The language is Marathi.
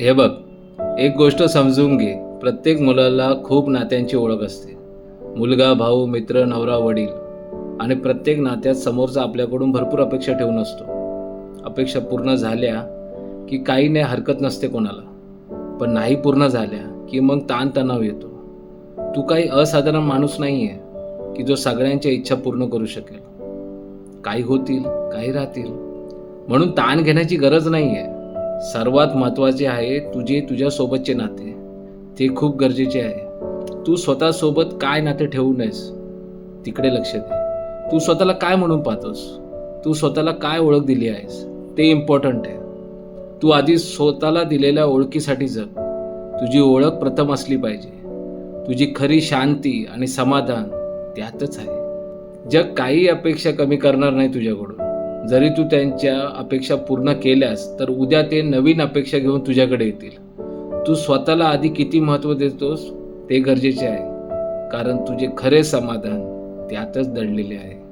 हे बघ एक गोष्ट समजून घे. प्रत्येक मुलाला खूप नात्यांची ओळख असते. मुलगा भाऊ मित्र नवरा वडील. आणि प्रत्येक नात्यात समोरचा आपल्याकडून भरपूर अपेक्षा ठेवून असतो. अपेक्षा पूर्ण झाल्या की काही नाही हरकत नसते कोणाला. पण नाही पूर्ण झाल्या की मग ताणतणाव येतो. तू काही असाधारण माणूस नाही आहे की जो सगळ्यांच्या इच्छा पूर्ण करू शकेल. काही होतील काही राहतील. म्हणून ताण घेण्याची गरज नाही आहे सर्वात महत्त्वाचे आहे तुझे तुझ्यासोबतचे नाते. ते खूप गरजेचे आहे. तू स्वतःसोबत काय नाते ठेवू नयेस? तिकडे लक्ष दे. तू स्वतःला काय म्हणून पाहतोस? तू स्वतःला काय ओळख दिली आहेस? ते इम्पॉर्टंट आहे. तू आधी स्वतःला दिलेल्या ओळखीसाठी जग. तुझी ओळख प्रथम असली पाहिजे. तुझी खरी शांती आणि समाधान त्यातच आहे. जग काही अपेक्षा कमी करणार नाही तुझ्याकडून. जरी तू त्यांच्या अपेक्षा पूर्ण केल्यास तर उद्या ते नवीन अपेक्षा घेऊन तुझ्याकडे येतील. तू स्वतःला आधी किती महत्त्व देतोस ते गरजेचे आहे. कारण तुझे खरे समाधान त्यातच दडलेले आहे.